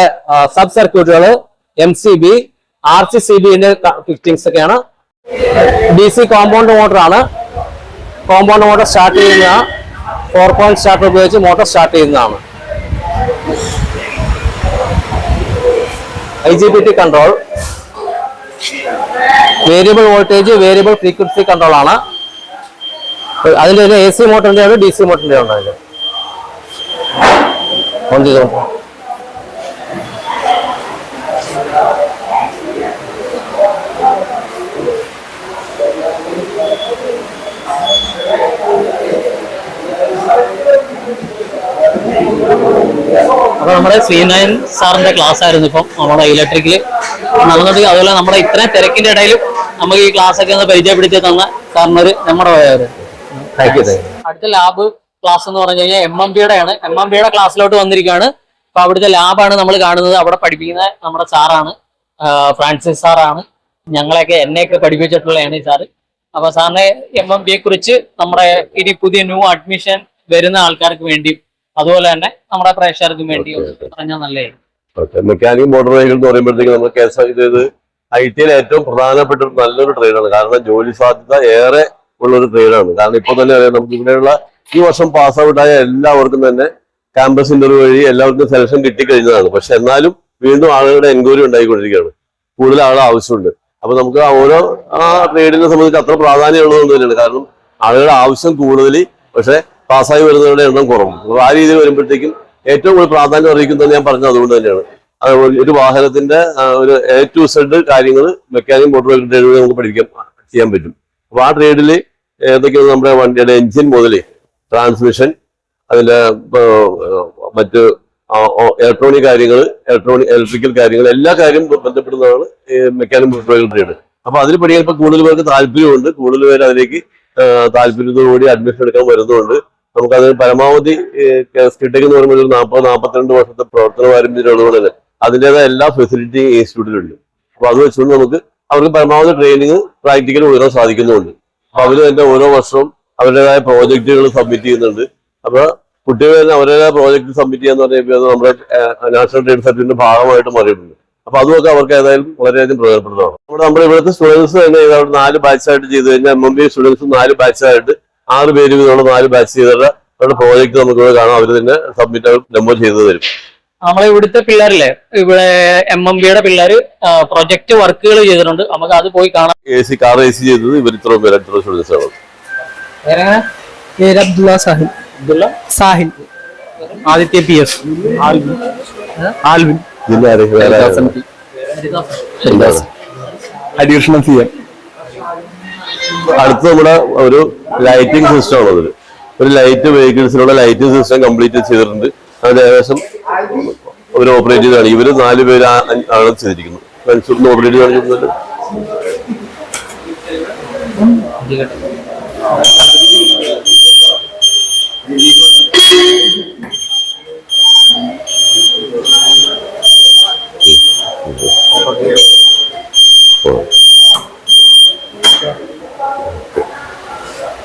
സബ് സർക്യൂട്ടുകൾ M C B R C C ബിന്റെ fittings ഒക്കെയാണ്. ഡി സി കോമ്പൗണ്ട് മോട്ടർ ആണ്. കോമ്പൗണ്ട് മോട്ടർ സ്റ്റാർട്ട് ചെയ്യുന്ന ഫോർ പോയിന്റ് സ്റ്റാർട്ടർ ഉപയോഗിച്ച് മോട്ടർ സ്റ്റാർട്ട് ചെയ്യുന്നതാണ്. I G P T control variable voltage variable frequency control ആണ്. അതിൽ A C മോട്ടറിന്റെ ഉണ്ട് D C മോട്ടറിന്റെ ഉണ്ട് അതിൽ ചെയ്തോ അപ്പൊ നമ്മുടെ ശ്രീനയൻ സാറിന്റെ ക്ലാസ് ആയിരുന്നു ഇപ്പം നമ്മുടെ ഇലക്ട്രിക്കൽ നടന്നത് അതുപോലെ നമ്മുടെ ഇത്രയും തിരക്കിന്റെ ഇടയിലും നമുക്ക് ഈ ക്ലാസ് ഒക്കെ ഒന്ന് പരിചയപ്പെടുത്തി തന്ന സാറിനൊരു നമ്മുടെ പോയവര് അടുത്ത ലാബ് ക്ലാസ് എന്ന് പറഞ്ഞു കഴിഞ്ഞാൽ എം എം ബിയുടെ ആണ്. എം എം ബിയുടെ ക്ലാസ്സിലോട്ട് വന്നിരിക്കുകയാണ്. അപ്പൊ അവിടുത്തെ ലാബാണ് നമ്മൾ കാണുന്നത്. അവിടെ പഠിപ്പിക്കുന്ന നമ്മുടെ സാറാണ്. ഫ്രാൻസിസ് സാറാണ്. ഞങ്ങളെയൊക്കെ എന്നെയൊക്കെ പഠിപ്പിച്ചിട്ടുള്ളതാണ് ഈ സാറ്. അപ്പൊ സാറിനെ എം എം ബിയെ കുറിച്ച് നമ്മുടെ ഇനി പുതിയ ന്യൂ അഡ്മിഷൻ വരുന്ന ആൾക്കാർക്ക് വേണ്ടിയും അതുപോലെ തന്നെ നമ്മുടെ പ്രേക്ഷകർക്കും വേണ്ടി പറഞ്ഞാൽ നല്ലതായിരിക്കും. മെക്കാനിക് മോട്ടോർ വെഹിക്കിൾ എന്ന് പറയുമ്പോഴത്തേക്കും നമ്മൾ ഇത് ഐ ടിയിൽ ഏറ്റവും പ്രധാനപ്പെട്ട നല്ലൊരു ട്രേഡാണ് കാരണം ജോലി സാധ്യത ഏറെ ഉള്ള ഒരു ട്രേഡാണ് കാരണം ഇപ്പൊ തന്നെ അറിയാം നമുക്ക് ഇവിടെയുള്ള ഈ വർഷം പാസ് ഔട്ട് ആയ എല്ലാവർക്കും തന്നെ ക്യാമ്പസ് ഇന്റർവ്യൂ വഴി എല്ലാവർക്കും സെലക്ഷൻ കിട്ടിക്കഴിഞ്ഞതാണ്. പക്ഷെ എന്നാലും വീണ്ടും ആളുകളുടെ എൻക്വയറി ഉണ്ടായിക്കൊണ്ടിരിക്കുകയാണ്. കൂടുതൽ ആളുടെ ആവശ്യമുണ്ട്. അപ്പൊ നമുക്ക് ഓരോ ആ ട്രേഡിനെ സംബന്ധിച്ച് അത്ര പ്രാധാന്യമുള്ളതുകൊണ്ട് തന്നെയാണ് കാരണം ആളുകളുടെ ആവശ്യം കൂടുതൽ. പക്ഷെ പാസ്സായി വരുന്നവരുടെ എണ്ണം കുറവും. ആ രീതിയിൽ വരുമ്പോഴത്തേക്കും ഏറ്റവും കൂടുതൽ പ്രാധാന്യം അറിയിക്കുന്നത് ഞാൻ പറഞ്ഞത് അതുകൊണ്ട് തന്നെയാണ്. ഒരു വാഹനത്തിന്റെ ഒരു എ ടു സെഡ് കാര്യങ്ങൾ മെക്കാനിക് മോട്ടോർ ട്രേഡ് ട്രേഡിലൂടെ നമുക്ക് പഠിക്കാൻ ചെയ്യാൻ പറ്റും. അപ്പൊ ആ ട്രേഡിൽ ഏതൊക്കെയാണ് നമ്മുടെ വണ്ടിയുടെ എഞ്ചിൻ മുതൽ ട്രാൻസ്മിഷൻ അതിന്റെ മറ്റ് ഇലക്ട്രോണിക് കാര്യങ്ങൾ ഇലക്ട്രോണിക് ഇലക്ട്രിക്കൽ കാര്യങ്ങൾ എല്ലാ കാര്യവും ബന്ധപ്പെടുന്നതാണ് മെക്കാനിക് മോട്ടോർ ട്രേഡ് അപ്പൊ അതിൽ പഠിക്കാൻ ഇപ്പൊ കൂടുതൽ പേർക്ക് താല്പര്യമുണ്ട്. കൂടുതൽ പേര് അതിലേക്ക് താല്പര്യത്തോടുകൂടി അഡ്മിഷൻ എടുക്കാൻ വരുന്നുണ്ട്. നമുക്കത് പരമാവധി സ്കിട്ടേക്ക് എന്ന് പറയുമ്പോൾ ഒരു നാൽപ്പത് നാൽപ്പത്തിരണ്ട് വർഷത്തെ പ്രവർത്തന പാരമ്പര്യമുള്ളതുകൊണ്ട് തന്നെ അതിന്റെതായ എല്ലാ ഫെസിലിറ്റിയും ഇൻസ്റ്റിറ്റ്യൂട്ടിലുണ്ട് അപ്പോൾ അത് വെച്ചുകൊണ്ട് നമുക്ക് അവർക്ക് പരമാവധി ട്രെയിനിങ് പ്രാക്ടിക്കൽ കൊടുക്കാൻ സാധിക്കുന്നുണ്ട്. അപ്പോൾ അവർ തന്നെ ഓരോ വർഷവും അവരുടേതായ പ്രോജക്റ്റുകൾ സബ്മിറ്റ് ചെയ്യുന്നുണ്ട്. അപ്പോൾ കുട്ടികൾ തന്നെ അവരുടേതായ പ്രോജക്റ്റ് സബ്മിറ്റ് ചെയ്യാന്ന് പറയുമ്പോൾ നമ്മുടെ നാഷണൽ ട്രേഡ് സർട്ടിഫിക്കറ്റിന്റെ ഭാഗമായിട്ട് മാറിയിട്ടുണ്ട്. അപ്പൊ അതുമൊക്കെ അവർക്ക് ഏതായാലും വളരെയധികം പ്രയോജനപ്പെടുന്നതാണ്. നമ്മുടെ നമ്മുടെ ഇവിടുത്തെ സ്റ്റുഡൻസ് തന്നെ ഇതവിടെ നാല് ബാച്ചായിട്ട് ചെയ്ത് കഴിഞ്ഞാൽ എം എം ബി സ്റ്റുഡൻസ് നാല് ബാച്ചായിട്ട് ആറ് പേര് വീതമുള്ള നാല് ബാച്ച് ചെയ്തിട്ട് അവരുടെ പ്രോജക്റ്റ് നമുക്ക് ഇവിടെ കാണാം. അവർ തന്നെ സബ്മിറ്റ് ഡെമോ ചെയ്തു തരും. നമ്മളെ ഇവിടുത്തെ പിള്ളേരില്ലേ? ഇവിടെ എം എം ബിയുടെ പിള്ളേര് പ്രൊജക്ട് വർക്കുകൾ ചെയ്തിട്ടുണ്ട്. നമുക്ക് അത് പോയി കാണാം. A C car A C ചെയ്തത് ഇവർ ഇത്രയും പേര് ഇത്ര സ്റ്റുഡൻസ് ആണ് വേറെ പേര് Abdulla Sahil. Abdulla? Sahil. Aditya P S. Alvin. Alvin. ആരെങ്കിലും? C M. അടുത്ത് നമ്മുടെ ഒരു ലൈറ്റിംഗ് സിസ്റ്റം ആണ് അതിൽ ഒരു ലൈറ്റ് വെഹിക്കിൾസിനുള്ള ലൈറ്റിംഗ് സിസ്റ്റം കംപ്ലീറ്റ് ചെയ്തിട്ടുണ്ട്. അത് ഏകദേശം അവർ ഓപ്പറേറ്റ് ചെയ്താണ് ഇവർ നാല് പേര് ആണ് ചെയ്തിരിക്കുന്നത്. മനുഷ്യർക്ക് ഓപ്പറേറ്റ് കാണിച്ചിട്ടുണ്ട്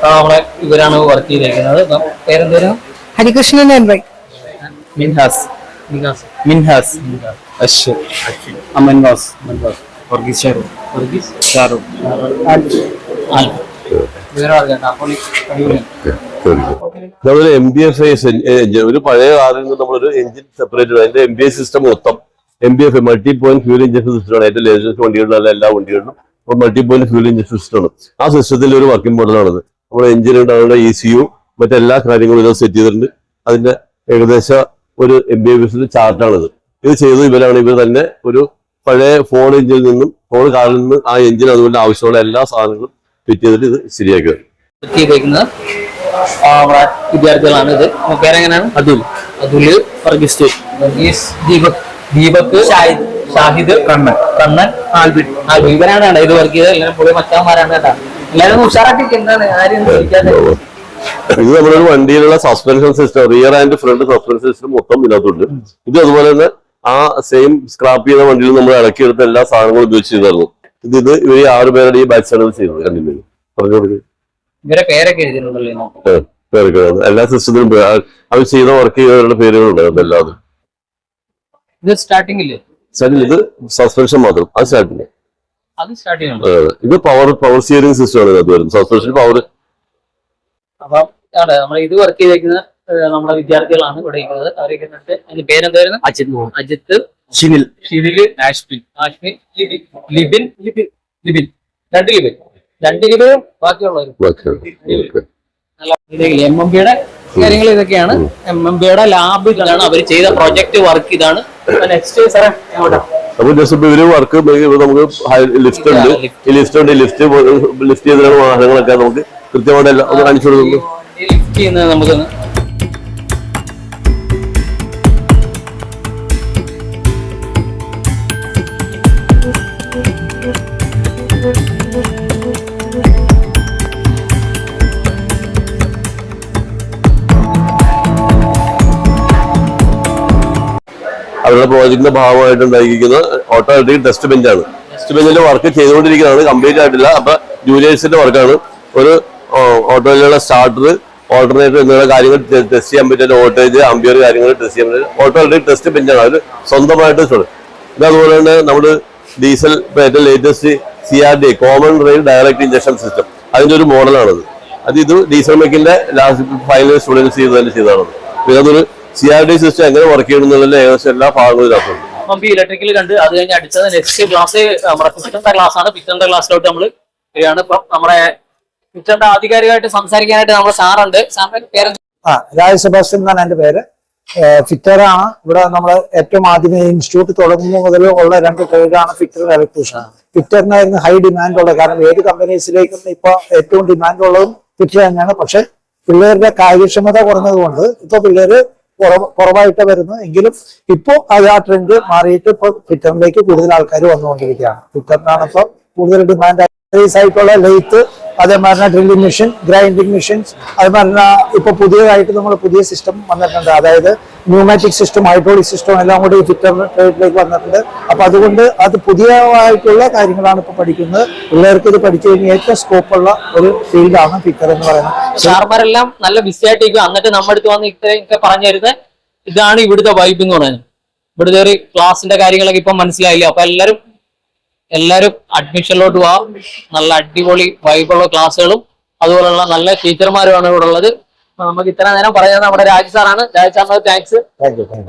നമ്മളെ ഇവരാണ് വർക്ക് ചെയ്തിരിക്കുന്നത് പേരെന്തോരം ഹരികൃഷ്ണൻ എൻ വൈ മിൻഹാസ്. വികാസ് മിൻഹാസ്. അശ്വർ അമൻവാസ്. വർഗീസ് ഷാറു വർഗീസ്? ഷാറു നമ്മളൊരു എം ബി എഫ് എഞ്ചിൻ ഒരു പഴയ കാറിൽ നിന്ന് നമ്മളൊരു എഞ്ചിൻ സെപ്പറേറ്റ് അതിന്റെ എം ബി എ സിസ്റ്റം മൊത്തം M B F multi point fuel injection സിസ്റ്റമാണ് ഏറ്റവും ലേറ്റസ്റ്റ് വണ്ടികളിലുള്ള എല്ലാ വണ്ടികളിലും. മൾട്ടി പോയിന്റ് ഫ്യൂൽ ഇഞ്ചക്ഷൻ സിസ്റ്റമാണ് ആ സിസ്റ്റത്തിൽ ഒരു വർക്കിംഗ് മോഡലാണത് നമ്മുടെ എഞ്ചിൻ അതുകൊണ്ട് ഇ സി യു മറ്റെല്ലാ കാര്യങ്ങളും ഇതോ സെറ്റ് ചെയ്തിട്ടുണ്ട്. അതിന്റെ ഏകദേശം ഒരു എം ബി എസിന്റെ ചാർട്ടാണിത് ഇത് ചെയ്തത് ഇവരാണ് ഇവർ തന്നെ ഒരു പഴയ ഫോൺ എഞ്ചിനിൽ നിന്നും ഫോൺ കാറിൽ നിന്ന് ആ എഞ്ചിൻ അതുകൊണ്ട് ആവശ്യമുള്ള എല്ലാ സാധനങ്ങളും ഫിറ്റ് ചെയ്തിട്ട് ഇത് ശരിയാക്കുക നമ്മുടെ വിദ്യാർത്ഥികളാണ് ഇത്. പേരെങ്ങനെയാണ്? അതുൽ. അതുൽ ദീപക്. ദീപക് ഷാഹിദ്. ഷാഹിദ്. കണ്ണൻ. കണ്ണൻ. ആൽബിൻ. ആൽബിൻ. ഇവരാണ് കേട്ടോ ഇത് വർക്ക് ചെയ്തത്. എല്ലാവരും പുതിയ മച്ചാന്മാരാണ് കേട്ടോ. ഇത് നമ്മളൊരു വണ്ടിയിലുള്ള suspension system rear and front suspension system മൊത്തം ഇതിനകത്തുണ്ട്. ഇത് അതുപോലെ തന്നെ ആ സെയിം സ്ക്രാപ്പ് ചെയ്ത വണ്ടിയിൽ നമ്മൾ ഇറക്കിയെടുത്ത എല്ലാ സാധനങ്ങളും ഉപയോഗിച്ച് ചെയ്തായിരുന്നു ഇത് ഇത് ഇവർ ആറു പേരുടെ ഈ ബാച്ചാണ് ചെയ്തത്. കണ്ടിന്യൂ പറഞ്ഞു ഇവരെ പേരൊക്കെ. പേരൊക്കെ എല്ലാ സിസ്റ്റത്തിലും പേ- അവർ ചെയ്ത വർക്ക് ചെയ്തവരുടെ പേരുകളുണ്ടായിരുന്നു എല്ലാതും. ഇത് സ്റ്റാർട്ടിംഗ് ഇത് സസ്പെൻഷൻ മാത്രം. അത് സ്റ്റാർട്ടിങ് സ്റ്റാർട്ടിംഗ് ഇത് പവർ പവർ സ്റ്റിയറിംഗ് സിസ്റ്റം ആണ് ഇതിനകത്ത് വരുന്നത്. സസ്പെൻഷൻ പവർ അപ്പം ആണ് നമ്മൾ ഇത് വർക്ക് ചെയ്തേക്കുന്ന നമ്മുടെ വിദ്യാർത്ഥികളാണ് ഇവിടെ ഇരിക്കുന്നത്. അവരൊക്കെ എന്നിട്ട് അതിന്റെ പേരെന്തായിരുന്നു? അജിത് മോഹൻ. അജിത്ത്. ഷിനിൽ. ഷിനിൽ ആഷ്മിൻ ആഷ്മിൻ ലിബിൻ ലിബിൻ. ലിബിൻ. ലിബിൻ. രണ്ട് ലിബിൻ. രണ്ട് ലിബിനും ബാക്കിയുള്ളവരും. ഓക്കെ. എം എം ബിയുടെ കാര്യങ്ങൾ ഇതൊക്കെയാണ്. എം എം ബിയുടെ ലാബ് ഇതാണ് അവർ ചെയ്ത പ്രൊജക്ട് വർക്ക് ഇതാണ്. നെക്സ്റ്റ് സാറേ എങ്ങോട്ടാ നമുക്ക് ജസ്റ്റ് ഇപ്പൊ ഇവർ വർക്ക് നമുക്ക് ലിഫ്റ്റ് ഉണ്ട്. ഈ ലിഫ്റ്റ് ഉണ്ട്. ലിഫ്റ്റ് ലിഫ്റ്റ് ചെയ്തിട്ടുള്ള വാഹനങ്ങളൊക്കെ നമുക്ക് കൃത്യമായിട്ട് എല്ലാം ഒന്ന് കാണിച്ചു കൊടുക്കുന്നു ലിഫ്റ്റ് ചെയ്യുന്നത് നമുക്കൊന്ന് അവരുടെ പ്രോജക്റ്റിന്റെ ഭാഗമായിട്ട് ഉണ്ടായിരിക്കുന്ന ഓട്ടോമാറ്റിക് ടെസ്റ്റ് ബെഞ്ചാണ്. ടെസ്റ്റ് ബെഞ്ചിന്റെ വർക്ക് ചെയ്തുകൊണ്ടിരിക്കുന്നതാണ് കംപ്ലീറ്റ് ആയിട്ടില്ല. അപ്പൊ ജൂനിയേഴ്സിന്റെ വർക്കാണ് ഒരു ഓട്ടോയിലുള്ള സ്റ്റാർട്ടർ ഓൾട്ടർനേറ്റർ എന്നുള്ള കാര്യങ്ങൾ ടെസ്റ്റ് ചെയ്യാൻ പറ്റുന്ന വോൾട്ടേജ് അമ്പിയർ കാര്യങ്ങൾ ടെസ്റ്റ് ചെയ്യാൻ പറ്റുന്ന ഓട്ടോമാറ്റിക് ടെസ്റ്റ് ബെഞ്ചാണ് അവർ സ്വന്തമായിട്ട് ഇത് അതുപോലെ തന്നെ നമ്മൾ ഡീസൽ ഏറ്റവും latest C R D common rail direct injection system അതിന്റെ ഒരു മോഡലാണത് അത് ഇത് ഡീസൽ മെക്കിന്റെ ലാസ്റ്റ് ഫൈനൽ സ്റ്റുഡൻസ് ചെയ്ത് തന്നെ ചെയ്തതാണ്. പിന്നെ അതൊരു സി ആർ ഡി സിസ്റ്റം എങ്ങനെ വർക്ക് ചെയ്യണമെന്നുള്ള ഏകദേശം എല്ലാ ഭാഗങ്ങളും ഇതിനകത്തുണ്ട്. എം ബി ഇലക്ട്രിക്കൽ കണ്ട് അത് കഴിഞ്ഞ് അടിച്ചത് നെക്സ്റ്റ് ക്ലാസ് നമ്മുടെ ഫിഫ്റ്റന്റെ ക്ലാസ് ആണ്. ഫിഫ്റ്റന്റെ ക്ലാസ്സിലോട്ട് നമ്മൾ വരികയാണ്. ഇപ്പം നമ്മുടെ ഫിഫ്റ്റന്റെ ആധികാരികമായിട്ട് സംസാരിക്കാനായിട്ട് നമ്മുടെ സാറുണ്ട് സാറിന്റെ പേര് ആ രാജ് സെബാസ്റ്റ്യൻ എന്നാണ് എന്റെ പേര്. ഫിറ്റർ ആണ്. ഇവിടെ നമ്മൾ ഏറ്റവും ആദ്യമേ ഇൻസ്റ്റിറ്റ്യൂട്ട് തുടങ്ങുമ്പോൾ മുതൽ ഉള്ള രണ്ട് ട്രേഡാണ് ഫിറ്റർ ഇലക്ട്രീഷ്യൻ ഫിറ്ററിനായിരുന്നു ഹൈ ഡിമാൻഡ് ഉള്ളത് കാരണം ഏത് കമ്പനീസിലേക്കും ഇപ്പൊ ഏറ്റവും ഡിമാൻഡ് ഉള്ളതും ഫിറ്റർ തന്നെയാണ്. പക്ഷെ പിള്ളേരുടെ കാര്യക്ഷമത കുറഞ്ഞതുകൊണ്ട് ഇപ്പൊ പിള്ളേര് കുറവായിട്ട് വരുന്നു. എങ്കിലും ഇപ്പോ അത് ആ ട്രെൻഡ് മാറിയിട്ട് ഇപ്പൊ ട്വിറ്ററിലേക്ക് കൂടുതൽ ആൾക്കാർ വന്നുകൊണ്ടിരിക്കുകയാണ്. ട്വിറ്ററിനാണ് ഇപ്പൊ കൂടുതൽ ഡിമാൻഡ് ആയിട്ടുള്ള ലെയ്ത്ത് അതേമാതിരി ഡ്രില്ലിംഗ് മെഷീൻ ഗ്രൈൻഡിങ് മെഷീൻസ് അതേമാതിരി ഇപ്പൊ പുതിയതായിട്ട് നമ്മൾ പുതിയ സിസ്റ്റം വന്നിട്ടുണ്ട്. അതായത് ന്യൂമാറ്റിക് സിസ്റ്റം ഹൈഡ്രോളിക് സിസ്റ്റം എല്ലാം കൂടി ഫിറ്റർ ട്രേഡിലേക്ക് വന്നിട്ടുണ്ട്. അപ്പൊ അതുകൊണ്ട് അത് പുതിയതായിട്ടുള്ള കാര്യങ്ങളാണ് ഇപ്പൊ പഠിക്കുന്നത്. പിള്ളേർക്ക് ഇത് പഠിച്ചു കഴിഞ്ഞാൽ ഏറ്റവും സ്കോപ്പുള്ള ഒരു ഫീൽഡാണ് ഫിറ്റർ എന്ന് പറയുന്നത്. സാർമാരെല്ലാം നല്ല ബിസി ആയിട്ടിരിക്കും എന്നിട്ട് നമ്മുടെ അടുത്ത് വന്ന് ഇത്രയൊക്കെ പറഞ്ഞു തരുന്നത് ഇതാണ് ഇവിടുത്തെ വൈബ് എന്ന് പറയുന്നത്. ഇവിടുത്തെ ഒരു ക്ലാസിന്റെ കാര്യങ്ങളൊക്കെ ഇപ്പം മനസ്സിലായില്ല? അപ്പൊ എല്ലാരും എല്ലാരും അഡ്മിഷനിലോട്ട് പോവാം നല്ല അടിപൊളി വൈബുള്ള ക്ലാസ്സുകളും അതുപോലുള്ള നല്ല ടീച്ചർമാരുമാണ് ഇവിടെ ഉള്ളത്. നമുക്ക് ഇത്ര നേരം പറയുന്നത് നമ്മുടെ രാജ് സാറാണ് രാജ് സാറിന് താങ്ക്സ്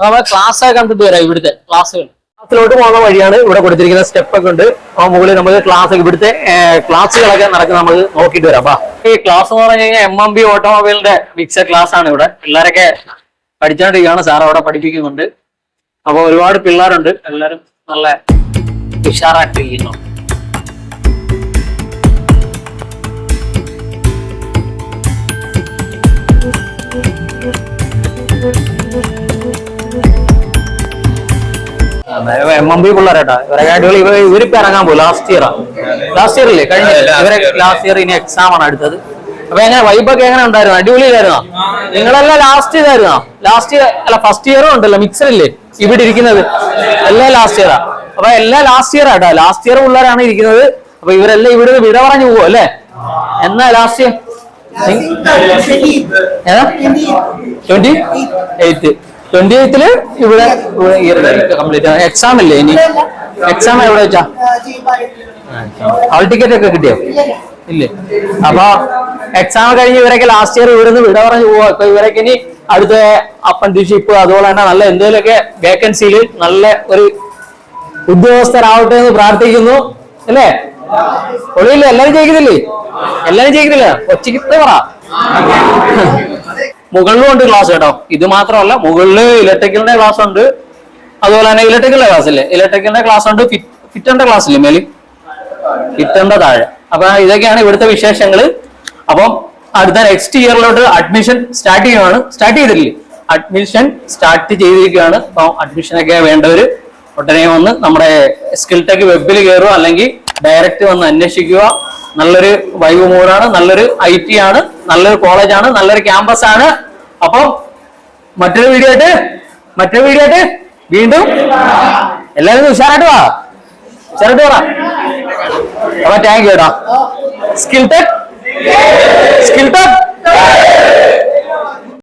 നമ്മുടെ ക്ലാസ് കണ്ടിട്ട് വരാം ഇവിടുത്തെ ക്ലാസ്സുകൾ ക്ലാസ്സിലോട്ട് പോകുന്ന വഴിയാണ് ഇവിടെ കൊടുത്തിരിക്കുന്ന സ്റ്റെപ്പ് ഒക്കെ ഉണ്ട്. ആ മുകളിൽ നമുക്ക് ക്ലാസ് ഇവിടുത്തെ ക്ലാസ്സുകളൊക്കെ നടക്കുന്ന നമുക്ക് നോക്കിയിട്ട് വരാം. അപ്പൊ ഈ ക്ലാസ് എന്ന് പറഞ്ഞു കഴിഞ്ഞാൽ എം എം ബി ഓട്ടോമൊബൈലിന്റെ മിക്സഡ് ക്ലാസ് ആണ് ഇവിടെ. പിള്ളേരൊക്കെ പഠിച്ചുകൊണ്ടിരിക്കുകയാണ് സാർ അവിടെ പഠിപ്പിക്കുന്നുണ്ട്. അപ്പൊ ഒരുപാട് പിള്ളേരുണ്ട്. എല്ലാരും നല്ല ഉഷാറായിട്ടിരിക്കുന്നു എം എം ബി പിള്ളേരേട്ടാ ഇവരൊക്കെ അടിപൊളി ഇവ ഇവരിപ്പോ ഇറങ്ങാൻ പോകും ലാസ്റ്റ് ഇയറാ ലാസ്റ്റ് ഇയർ അല്ലേ കഴിഞ്ഞ ഇവരെ ലാസ്റ്റ് ഇയർ ഇനി എക്സാം ആണ് അടുത്തത്. അപ്പൊ എങ്ങനെ വൈബൊക്കെ എങ്ങനെ ഉണ്ടായിരുന്നു? അടിപൊളിയിലായിരുന്നോ നിങ്ങളെല്ലാം ലാസ്റ്റ് ഇതായിരുന്നോ ലാസ്റ്റ് ഇയർ അല്ല ഫസ്റ്റ് ഇയറും ഉണ്ടല്ലോ മിക്സർ ഇല്ലേ? ഇവിടെ ഇരിക്കുന്നത്. എല്ലാം ലാസ്റ്റ് ഇയറാ അപ്പൊ എല്ലാം last year auto last year പിള്ളേരാണ് ഇരിക്കുന്നത്. അപ്പൊ ഇവരെല്ലാം ഇവിടെ വിട പറഞ്ഞു പോകും അല്ലേ? എന്നാ last year twenty eight twenty എയ്ത്തിൽ ഇവിടെ കംപ്ലീറ്റ് എക്സാം ഇല്ലേ ഇനി? എക്സാം എവിടെ വെച്ചാ? ഹാൾ ടിക്കറ്റ് ഒക്കെ കിട്ടിയോ? ഇല്ലേ. അപ്പൊ എക്സാം കഴിഞ്ഞ് ഇവരൊക്കെ ലാസ്റ്റ് ഇയർ ഇവിടുന്ന് വിട പറഞ്ഞു പോവാ. അപ്പൊ ഇവരൊക്കെ ഇനി അടുത്ത അപ്പൻഡിഷിപ്പ് അതുപോലെ തന്നെ നല്ല എന്തെങ്കിലുമൊക്കെ വേക്കൻസിയിൽ നല്ല ഒരു ഉദ്യോഗസ്ഥരാവട്ടെ എന്ന് പ്രാർത്ഥിക്കുന്നു. അല്ലേ? ഒളിയില്ലേ എല്ലാരും ജയിക്കുന്നില്ലേ? എല്ലാരും ജയിക്കുന്നില്ല? ഒച്ചയ്ക്ക് പറ. മുകളിലും ഉണ്ട് ക്ലാസ് കേട്ടോ. ഇത് മാത്രമല്ല മുകളിൽ ഇലക്ട്രിക്കലിന്റെ ക്ലാസ് ഉണ്ട്. അതുപോലെ തന്നെ ഇലക്ട്രിക്കലിന്റെ ക്ലാസ് ഇല്ലേ? ഇലക്ട്രിക്കലിന്റെ ക്ലാസ് ഉണ്ട്. ഫിറ്റന്റെ ക്ലാസ് ഇല്ലേ മേലി ഫിറ്റന്റെ താഴെ. അപ്പൊ ഇതൊക്കെയാണ് ഇവിടുത്തെ വിശേഷങ്ങൾ അപ്പം അടുത്ത നെക്സ്റ്റ് ഇയറിലോട്ട് അഡ്മിഷൻ സ്റ്റാർട്ട് ചെയ്യുവാണ്. സ്റ്റാർട്ട് ചെയ്തിട്ടില്ലേ? അഡ്മിഷൻ സ്റ്റാർട്ട് ചെയ്തിരിക്കുകയാണ്. അപ്പൊ അഡ്മിഷനൊക്കെ വേണ്ടവര് ഉടനെ വന്ന് നമ്മുടെ സ്കിൽ ടെക് വെബിൽ കയറുക അല്ലെങ്കിൽ ഡയറക്റ്റ് വന്ന് അന്വേഷിക്കുക. നല്ലൊരു വൈവ് മൂടാണ് നല്ലൊരു ഐ ടി ആണ് നല്ലൊരു കോളേജാണ് നല്ലൊരു ക്യാമ്പസ് ആണ്. അപ്പം മറ്റൊരു വീഡിയോ ആയിട്ട് മറ്റൊരു വീഡിയോ ആയിട്ട് വീണ്ടും എല്ലാവരും ഉഷാറായിട്ട് വാ. ഉഷാറായിട്ട് വാടാ അപ്പൊ താങ്ക് യു കേട്ടോ സ്കിൽ ടെക് സ്കിൽ ടെക്